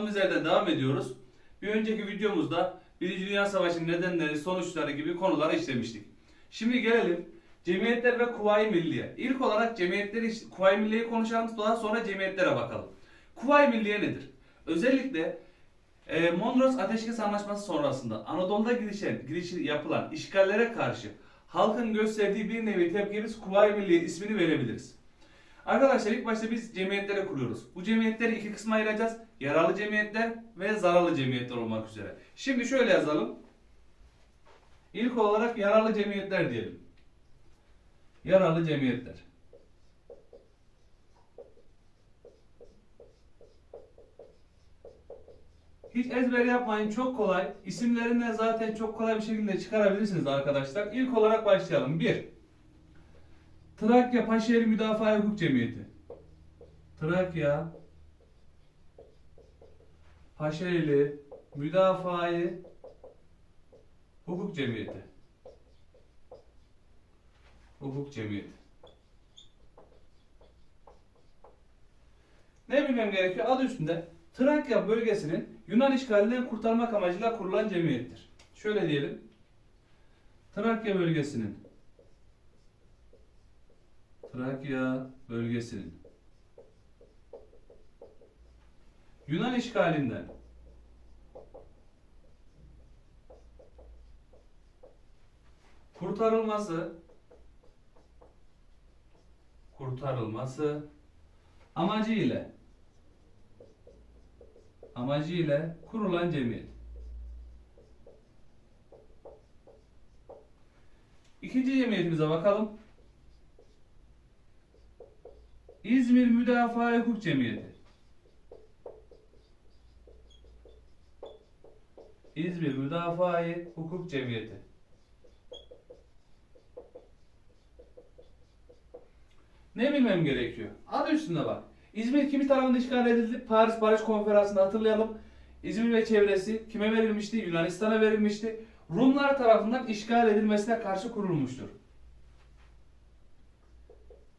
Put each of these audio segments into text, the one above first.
kaldığımız yerden devam ediyoruz. Bir önceki videomuzda Birinci Dünya Savaşı'nın nedenleri, sonuçları gibi konuları işlemiştik. Şimdi gelelim cemiyetler ve Kuvayi Milliye. İlk olarak cemiyetleri, Kuvayi Milliye'yi konuşalım daha sonra cemiyetlere bakalım. Kuvayi Milliye nedir? Özellikle e, Mondros Ateşkes Anlaşması sonrasında Anadolu'da girişen, girişi yapılan işgallere karşı halkın gösterdiği bir nevi tepkiye biz Kuvayi Milliye ismini verebiliriz. Arkadaşlar ilk başta biz cemiyetlere kuruyoruz. Bu cemiyetleri iki kısma ayıracağız. Yararlı cemiyetler ve zararlı cemiyetler olmak üzere. Şimdi şöyle yazalım. İlk olarak yararlı cemiyetler diyelim. Yararlı cemiyetler. Hiç ezber yapmayın çok kolay. İsimlerinden zaten çok kolay bir şekilde çıkarabilirsiniz arkadaşlar. İlk olarak başlayalım. 1. Trakya Paşeri Müdafaa Hukuk Cemiyeti. Trakya Paşerili Müdafaa Hukuk Cemiyeti. Hukuk Cemiyeti. Ne bilmem gerekiyor? Adı üstünde Trakya bölgesinin Yunan işgalinden kurtarmak amacıyla kurulan cemiyettir. Şöyle diyelim. Trakya bölgesinin Trakya bölgesinin Yunan işgalinden kurtarılması kurtarılması amacı ile amacı ile kurulan cemiyet. İkinci cemiyetimize bakalım. İzmir Müdafaa Hukuk Cemiyeti. İzmir Müdafaa Hukuk Cemiyeti. Ne bilmem gerekiyor? Adı üstünde bak. İzmir kimi tarafından işgal edildi? Paris Barış Konferansı'nda hatırlayalım. İzmir ve çevresi kime verilmişti? Yunanistan'a verilmişti. Rumlar tarafından işgal edilmesine karşı kurulmuştur.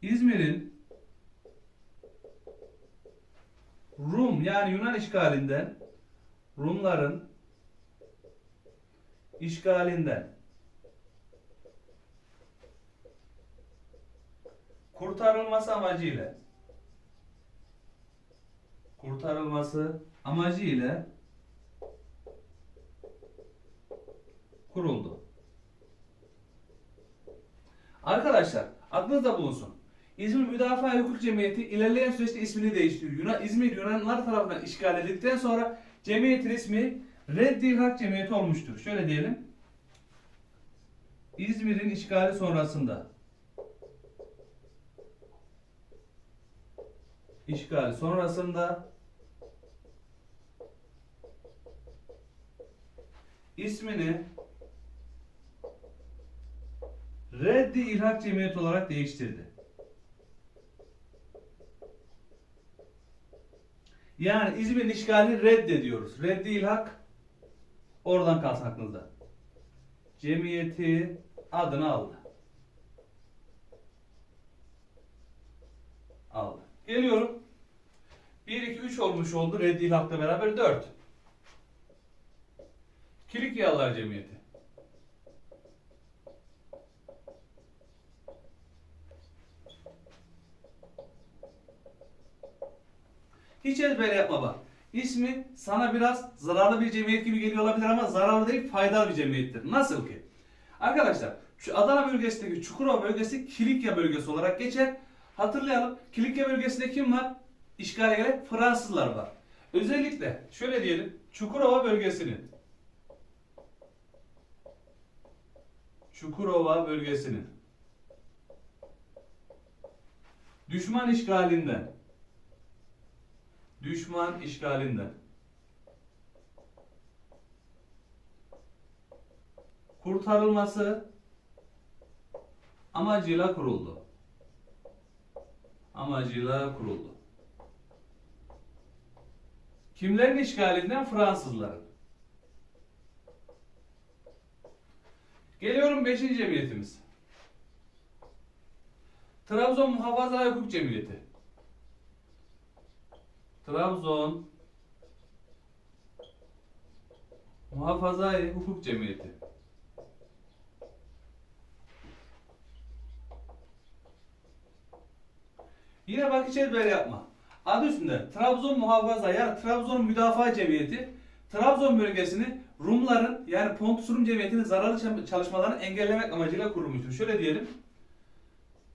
İzmir'in Rum yani Yunan işgalinden Rumların işgalinden kurtarılması amacıyla kurtarılması amacıyla kuruldu. Arkadaşlar aklınızda bulunsun. İzmir Müdafaa Hukuk Cemiyeti ilerleyen süreçte ismini değiştiriyor. Yunan, İzmir Yunanlılar tarafından işgal edildikten sonra cemiyetin ismi Reddil Hak Cemiyeti olmuştur. Şöyle diyelim. İzmir'in işgali sonrasında işgali sonrasında ismini Reddi İlhak Cemiyeti olarak değiştirdi. Yani İzmir'in işgalini reddediyoruz. Reddi İlhak oradan kalsın aklınızda. Cemiyeti adını aldı. Aldı. Geliyorum. 1, 2, 3 olmuş oldu. Reddi İlhak'la beraber 4. Kilikyalılar Cemiyeti. Hiç ezber yapma bak. İsmi sana biraz zararlı bir cemiyet gibi geliyor olabilir ama zararlı değil faydalı bir cemiyettir. Nasıl ki? Arkadaşlar şu Adana bölgesindeki Çukurova bölgesi Kilikya bölgesi olarak geçer. Hatırlayalım Kilikya bölgesinde kim var? İşgale gelen Fransızlar var. Özellikle şöyle diyelim Çukurova bölgesinin Çukurova bölgesinin düşman işgalinden düşman işgalinden kurtarılması amacıyla kuruldu. Amacıyla kuruldu. Kimlerin işgalinden? Fransızların. Geliyorum 5. cemiyetimiz. Trabzon Muhafaza Hukuk Cemiyeti. Trabzon Muhafazai Hukuk Cemiyeti. Yine bak hiç ezber yapma. Adı üstünde Trabzon Muhafaza yani Trabzon Müdafaa Cemiyeti Trabzon bölgesini Rumların yani Pontus Rum Cemiyeti'nin zararlı çal- çalışmalarını engellemek amacıyla kurulmuştur. Şöyle diyelim.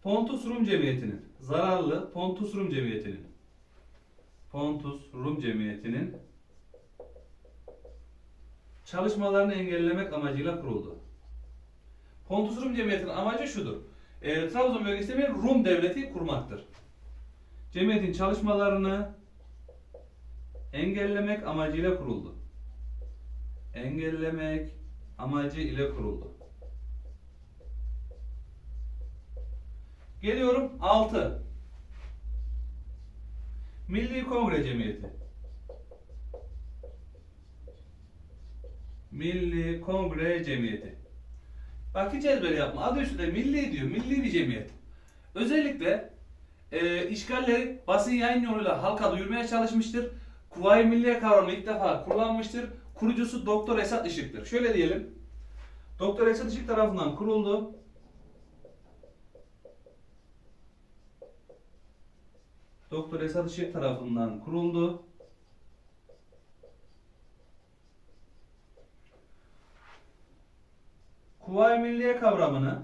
Pontus Rum Cemiyeti'nin zararlı Pontus Rum Cemiyeti'nin Pontus Rum Cemiyeti'nin çalışmalarını engellemek amacıyla kuruldu. Pontus Rum Cemiyeti'nin amacı şudur. E, Trabzon bölgesinde bir Rum devleti kurmaktır. Cemiyetin çalışmalarını engellemek amacıyla kuruldu. Engellemek amacı ile kuruldu. Geliyorum 6. Milli Kongre Cemiyeti. Milli Kongre Cemiyeti. Bak hiç ezber yapma. Adı üstünde milli diyor. Milli bir cemiyet. Özellikle e, işgalleri basın yayın yoluyla halka duyurmaya çalışmıştır. Kuvayi Milliye kavramını ilk defa kullanmıştır. Kurucusu Doktor Esat Işık'tır. Şöyle diyelim. Doktor Esat Işık tarafından kuruldu. Doktor Esat Işık tarafından kuruldu. Kuvayi Milliye kavramını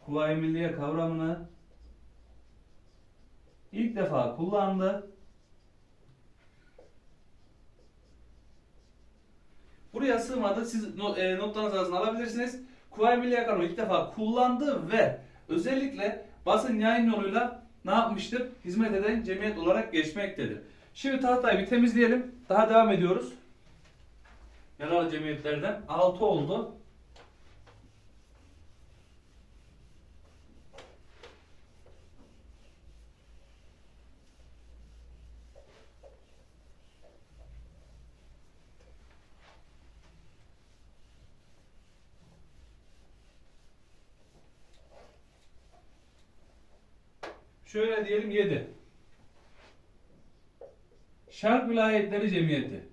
Kuvayi Milliye kavramını ilk defa kullandı. Buraya sığmadı. Siz not, e, arasında alabilirsiniz. Kuvayi Milliye kavramını ilk defa kullandı ve özellikle basın yayın yoluyla ne yapmıştır? Hizmet eden cemiyet olarak geçmektedir. Şimdi tahtayı bir temizleyelim. Daha devam ediyoruz. Yararlı cemiyetlerden 6 oldu. Şöyle diyelim 7. Şark Vilayetleri Cemiyeti.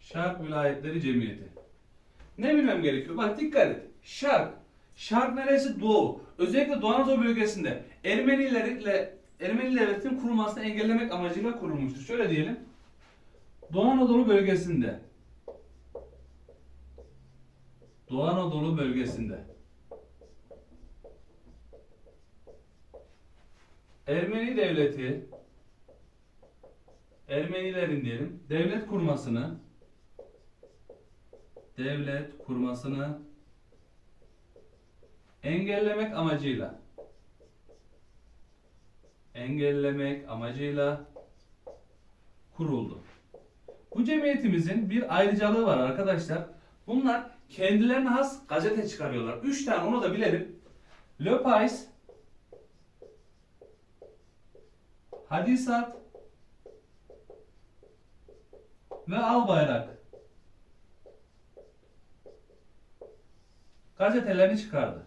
Şark Vilayetleri Cemiyeti. Ne bilmem gerekiyor? Bak dikkat et. Şark. Şark neresi? Doğu. Özellikle Doğu Anadolu bölgesinde Ermenilerle Ermeni devletinin kurulmasını engellemek amacıyla kurulmuştur. Şöyle diyelim. Doğu Anadolu bölgesinde Doğu Anadolu bölgesinde Ermeni devleti Ermenilerin diyelim devlet kurmasını devlet kurmasını engellemek amacıyla engellemek amacıyla kuruldu. Bu cemiyetimizin bir ayrıcalığı var arkadaşlar. Bunlar kendilerine has gazete çıkarıyorlar. Üç tane onu da bilelim. Le Pais, Hadisat ve Al. Gazetelerini çıkardı.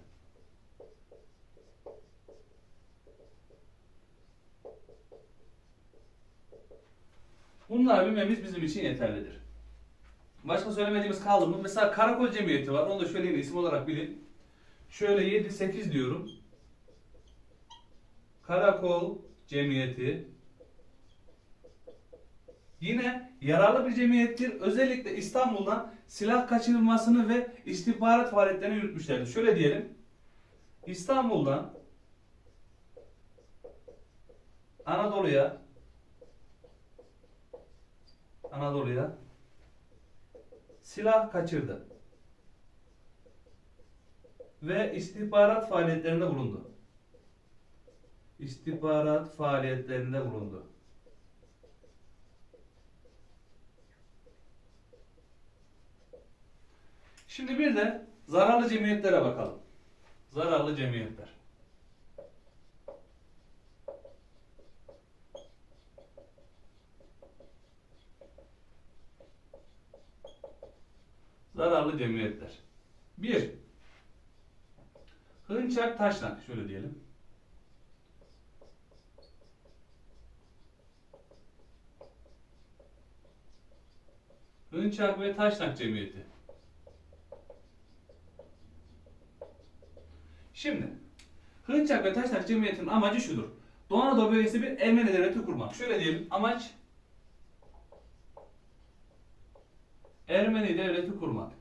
Bunları bilmemiz bizim için yeterlidir. Başka söylemediğimiz kaldı mı? Mesela Karakol Cemiyeti var. Onu da şöyle yine isim olarak bilin. Şöyle 7-8 diyorum. Karakol Cemiyeti. Yine yararlı bir cemiyettir. Özellikle İstanbul'dan silah kaçırılmasını ve istihbarat faaliyetlerini yürütmüşlerdir. Şöyle diyelim. İstanbul'dan Anadolu'ya Anadolu'ya silah kaçırdı. Ve istihbarat faaliyetlerinde bulundu. İstihbarat faaliyetlerinde bulundu. Şimdi bir de zararlı cemiyetlere bakalım. Zararlı cemiyetler. zararlı cemiyetler. Bir, Hınçer Taşnak, şöyle diyelim. Hınçer ve Taşnak Cemiyeti. Şimdi, Hınçer ve Taşnak Cemiyeti'nin amacı şudur. Doğu Anadolu bölgesinde bir Ermeni devleti kurmak. Şöyle diyelim, amaç Ermeni devleti kurmak.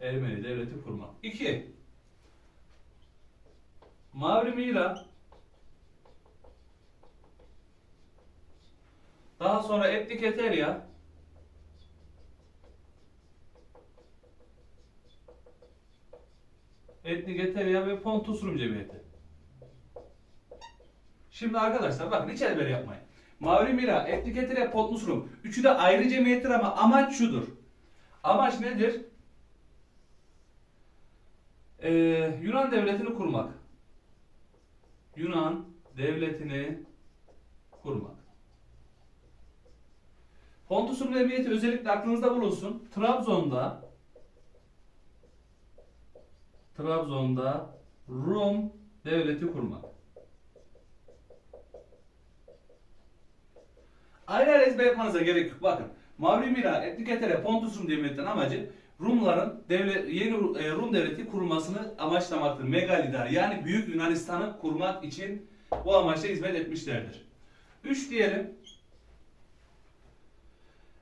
Ermeni devleti kurmak. 2. Mavri Mira Daha sonra Etnik Eterya Etnik Eterya ve Pontus Rum Cemiyeti. Şimdi arkadaşlar bakın hiç ezber yapmayın. Mavri Mira, Etnik Eterya, Pontus Rum. Üçü de ayrı cemiyettir ama amaç şudur. Amaç nedir? Ee, Yunan devletini kurmak. Yunan devletini kurmak. Pontus Rum Devleti özellikle aklınızda bulunsun. Trabzon'da Trabzon'da Rum devleti kurmak. Ayrı ayrı ezber yapmanıza gerek yok. Bakın. Mavri Mira, Etnik Etere, Pontus Rum devletinin amacı Rumların devlet, yeni e, Rum devleti kurulmasını amaçlamaktır. Megalidar yani Büyük Yunanistan'ı kurmak için bu amaçla hizmet etmişlerdir. 3 diyelim.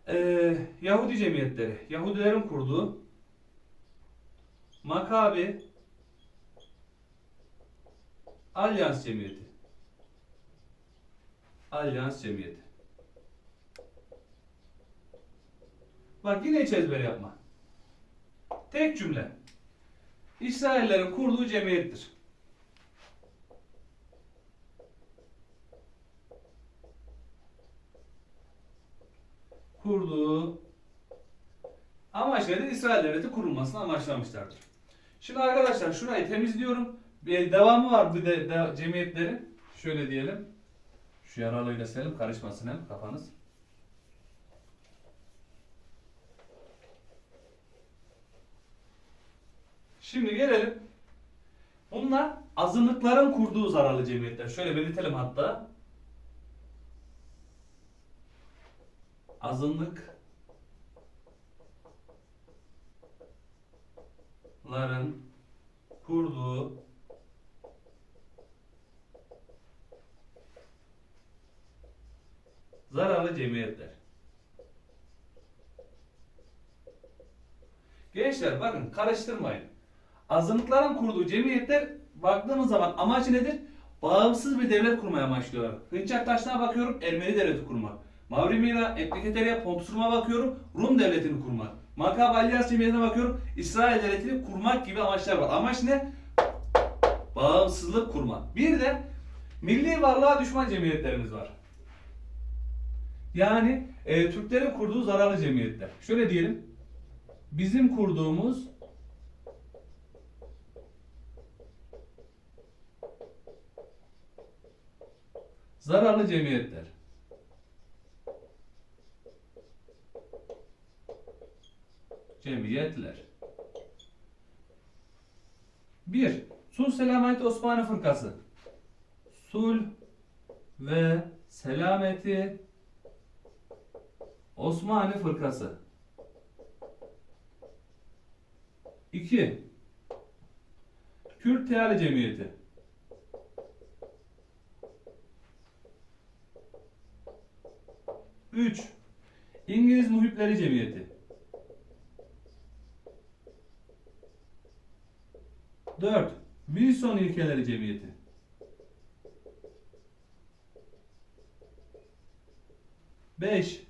Ee, Yahudi cemiyetleri. Yahudilerin kurduğu Makabi Alyans Cemiyeti. Alyans Cemiyeti. Bak yine hiç ezber yapma. Tek cümle. İsraillerin kurduğu cemiyettir. Kurduğu amaç nedir? İsrail devleti kurulmasını amaçlamışlardır. Şimdi arkadaşlar şurayı temizliyorum. Bir devamı var bir de, de cemiyetlerin. Şöyle diyelim. Şu yaralıyla selim karışmasın hem kafanız. Şimdi gelelim. Bunlar azınlıkların kurduğu zararlı cemiyetler. Şöyle belirtelim hatta. Azınlıkların kurduğu zararlı cemiyetler. Gençler bakın karıştırmayın. Azınlıkların kurduğu cemiyetler baktığımız zaman amacı nedir? Bağımsız bir devlet kurmaya amaçlıyorlar. Hınçak Taşlı'na bakıyorum Ermeni devleti kurmak. Mavri Mira, Etnik Eterya, Pontus Rum'a bakıyorum Rum devletini kurmak. Makab Alyas Cemiyeti'ne bakıyorum İsrail devletini kurmak gibi amaçlar var. Amaç ne? Bağımsızlık kurmak. Bir de milli varlığa düşman cemiyetlerimiz var. Yani e, Türklerin kurduğu zararlı cemiyetler. Şöyle diyelim. Bizim kurduğumuz zararlı cemiyetler. Cemiyetler. 1. Sul Selamet Osmanlı Fırkası. Sul ve Selameti Osmanlı Fırkası. 2. Kürt Teali Cemiyeti. Üç. İngiliz Muhipleri Cemiyeti. Dört. Wilson İlkeleri Cemiyeti. Beş.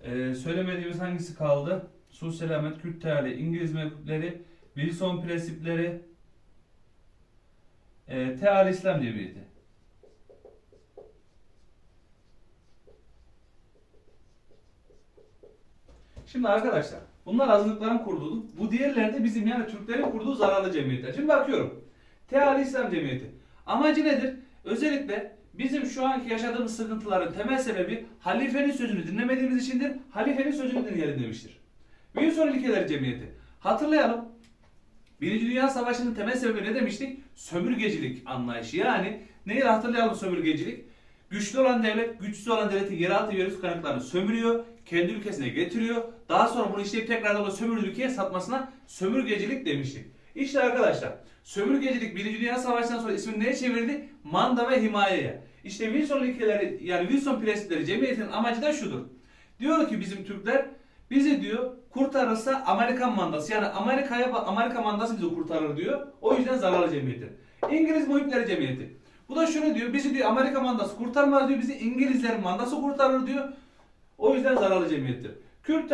Ee, söylemediğimiz hangisi kaldı? Sul Selamet, Kürt Teali, İngiliz Muhipleri, Wilson Prensipleri, e, Teali İslam Cemiyeti. Şimdi arkadaşlar bunlar azınlıkların kurduğu, bu diğerleri de bizim yani Türklerin kurduğu zararlı cemiyetler. Şimdi bakıyorum. Teali İslam Cemiyeti. Amacı nedir? Özellikle bizim şu anki yaşadığımız sıkıntıların temel sebebi halifenin sözünü dinlemediğimiz içindir. Halifenin sözünü dinleyelim demiştir. Wilson İlkeleri Cemiyeti. Hatırlayalım. Birinci Dünya Savaşı'nın temel sebebi ne demiştik? Sömürgecilik anlayışı. Yani neyi hatırlayalım sömürgecilik? Güçlü olan devlet, güçsüz olan devletin yeraltı virüs kaynaklarını sömürüyor, kendi ülkesine getiriyor. Daha sonra bunu işleyip tekrardan o sömürü ülkeye satmasına sömürgecilik demiştik. İşte arkadaşlar, sömürgecilik Birinci Dünya Savaşı'ndan sonra ismini neye çevirdi? Manda ve himayeye. İşte Wilson ilkeleri, yani Wilson prensipleri cemiyetinin amacı da şudur. Diyor ki bizim Türkler, bizi diyor kurtarırsa Amerikan mandası yani Amerika'ya Amerika mandası bizi kurtarır diyor. O yüzden zararlı cemiyeti. İngiliz muhipleri cemiyeti. Bu da şunu diyor. Bizi diyor Amerika mandası kurtarmaz diyor. Bizi İngilizlerin mandası kurtarır diyor. O yüzden zararlı cemiyettir. Kürt.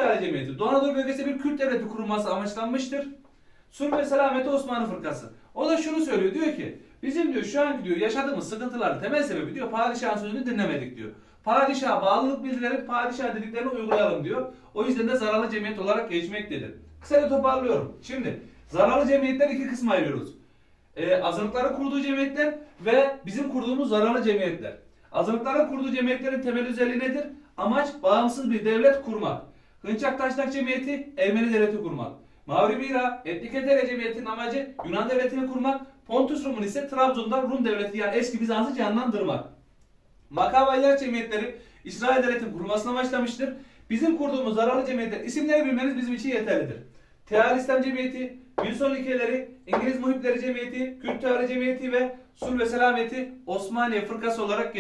Doğu Anadolu bölgesinde bir Kürt devleti kurulması amaçlanmıştır. Sur ve Selameti Osmanlı Fırkası. O da şunu söylüyor. Diyor ki bizim diyor şu anki diyor yaşadığımız sıkıntıların temel sebebi diyor padişahın sözünü dinlemedik diyor. Padişaha bağlılık bildirelim, padişah dediklerini uygulayalım diyor. O yüzden de zararlı cemiyet olarak geçmektedir. Kısaca toparlıyorum. Şimdi zararlı cemiyetler iki kısma ayırıyoruz. Ee, azınlıkların kurduğu cemiyetler ve bizim kurduğumuz zararlı cemiyetler. Azınlıkların kurduğu cemiyetlerin temel özelliği nedir? Amaç bağımsız bir devlet kurmak. Hınçak Taşnak Cemiyeti Ermeni devleti kurmak. Mavri Mira Etnik Etere Cemiyeti'nin amacı Yunan devletini kurmak. Pontus Rum'un ise Trabzon'da Rum devleti yani eski Bizans'ı canlandırmak. Makabailer cemiyetleri İsrail devletinin kurulmasına başlamıştır. Bizim kurduğumuz zararlı cemiyetler isimleri bilmeniz bizim için yeterlidir. Teal Cemiyeti, Wilson ilkeleri, İngiliz Muhipleri Cemiyeti, Kürt Tarihi Cemiyeti ve Sul ve Selameti Osmaniye Fırkası olarak